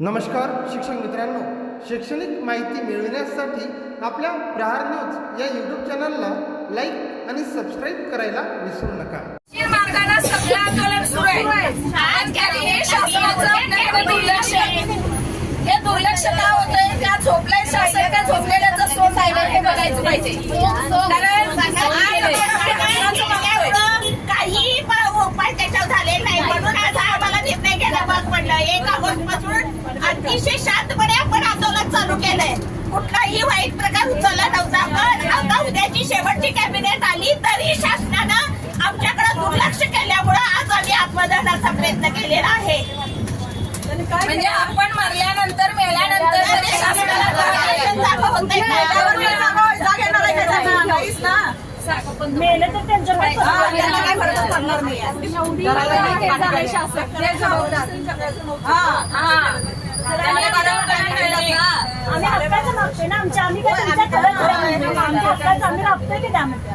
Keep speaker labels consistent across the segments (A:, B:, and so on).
A: नमस्कार शिक्षक मित्रांनो. शैक्षणिक माहिती मिळविण्यासाठी आपल्या प्रहार न्यूज या यूट्यूब चॅनलला लाईक आणि सबस्क्राईब करायला विसरू नका.
B: आहे. हे दुर्लक्ष आहे. हे दुर्लक्ष का होतंय? त्या झोपलंय शासन का झोपलेल्याचं सोन राहिलं हे बघायचं पाहिजे. कारण
C: शांतपणे आपण आंदोलन चालू केलंय. कुठलाही वाईट प्रकार उचलला नव्हता. पण आता उद्याची शेवटची कॅबिनेट आली तरी शासनानं आमच्याकडे दुर्लक्ष केल्यामुळं आज आम्ही आत्मदहनाचा प्रयत्न केलेला आहे.
B: म्हणजे आपण मरल्यानंतर मेल्यानंतर तरी शासनाला?
D: मेले तर त्यांच्याकडे
C: हा, त्यांना काय फरक पडणार नाही
B: त्यांना बरोबर कळलं ना.
D: आम्ही हक्काचं मागतोय ना आमच्या आम्ही काय तुमच्या खरंच आमच्या हक्काचं आम्ही राबतोय की त्यामध्ये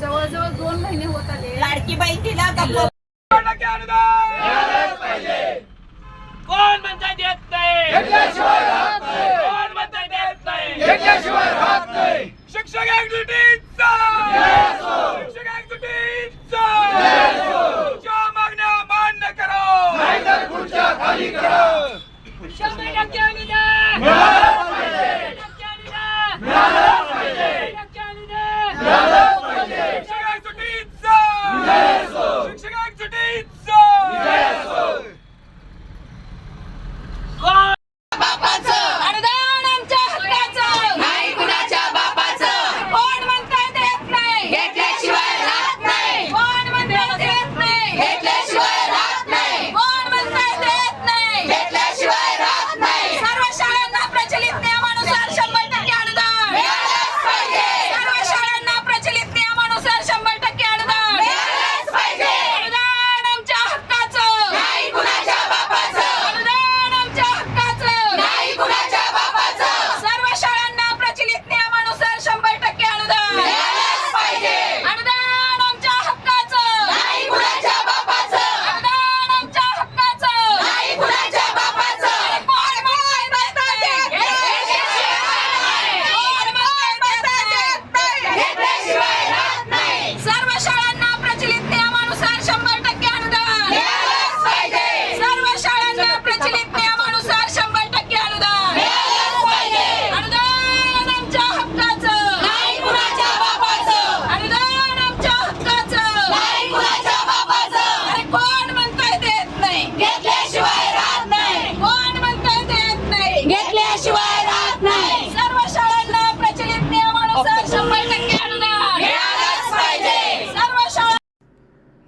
B: जवळजवळ दोन महिने होत आले
C: लाडकी बाई तिला